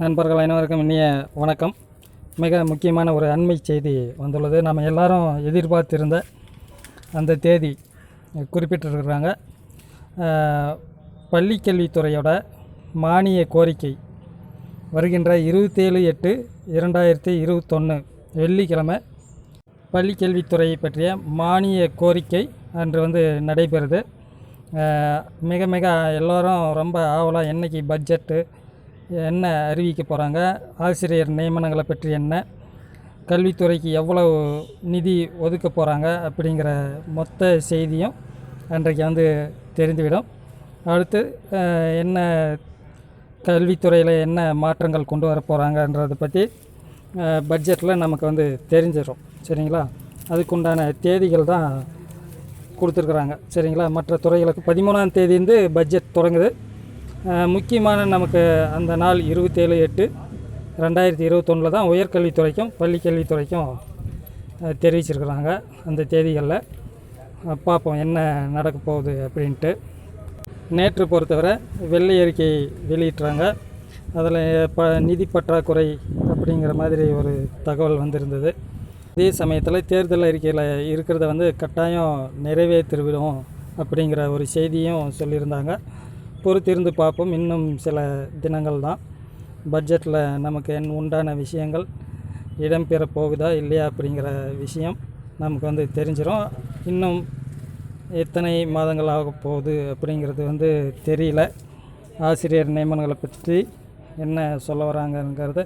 நண்பர்கள் அனைவருக்கும் இனிய வணக்கம். மிக முக்கியமான ஒரு அண்மை செய்தி வந்துள்ளது. நம்ம எல்லாரும் எதிர்பார்த்திருந்த அந்த தேதி குறிப்பிட்டிருக்கிறாங்க. பள்ளிக்கல்வித்துறையோட பள்ளிக் கல்வித்துறையோட மானிய கோரிக்கை வருகின்ற இருபத்தேழு எட்டு இரண்டாயிரத்தி இருபத்தொன்று வெள்ளிக்கிழமை பள்ளிக்கல்வித்துறையை பற்றிய மானிய கோரிக்கை அன்று வந்து நடைபெறுது. மிக மிக எல்லோரும் ரொம்ப ஆவலாக என்றைக்கு பட்ஜெட்டு என்ன அறிவிக்க போகிறாங்க ஆசிரியர் நியமனங்களை பற்றி என்ன? கல்வித்துறைக்கு எவ்வளவு நிதி ஒதுக்க போகிறாங்க அப்படிங்கிற மொத்த செய்தியும் அன்றைக்கு வந்து தெரிந்துவிடும். அடுத்து என்ன கல்வித்துறையில் என்ன மாற்றங்கள் கொண்டு வர போகிறாங்கன்றதை பற்றி பட்ஜெட்டில் நமக்கு வந்து தெரிஞ்சிடும். சரிங்களா? அதுக்குண்டான தேதிகள் தான் கொடுத்துருக்குறாங்க. சரிங்களா? மற்ற துறைகளுக்கு பதிமூணாம் தேதியிருந்து பட்ஜெட் தொடங்குது. முக்கியமான நமக்கு அந்த நாள் இருபத்தேழு எட்டு ரெண்டாயிரத்தி இருபத்தொன்னில் தான் உயர்கல்வித்துறைக்கும் பள்ளிக்கல்வித்துறைக்கும் தெரிவிச்சிருக்கிறாங்க அந்த தேதிகளில். பார்ப்போம் என்ன நடக்க போகுது அப்படின்ட்டு. நேற்று பொறுத்தவரை வெள்ளை அறிக்கை வெளியிட்டுறாங்க. அதில் ப நிதி பற்றாக்குறை அப்படிங்கிற மாதிரி ஒரு தகவல் வந்திருந்தது. அதே சமயத்தில் தேர்தல் அறிக்கையில் இருக்கிறத வந்து கட்டாயம் நிறைவேற்றிவிடும் அப்படிங்கிற ஒரு செய்தியும் சொல்லியிருந்தாங்க. பொறுத்திருந்து பார்ப்போம். இன்னும் சில தினங்கள் தான். பட்ஜெட்டில் நமக்கு என் உண்டான விஷயங்கள் இடம்பெற போகுதா இல்லையா அப்படிங்கிற விஷயம் நமக்கு வந்து தெரிஞ்சிடும் இன்னும் எத்தனை மாதங்கள் ஆக போகுது அப்படிங்கிறது வந்து தெரியல. ஆசிரியர் நியமனங்களை பற்றி என்ன சொல்ல வராங்கங்கிறத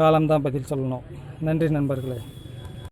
காலம்தான் பதில் சொல்லணும். நன்றி நண்பர்களே.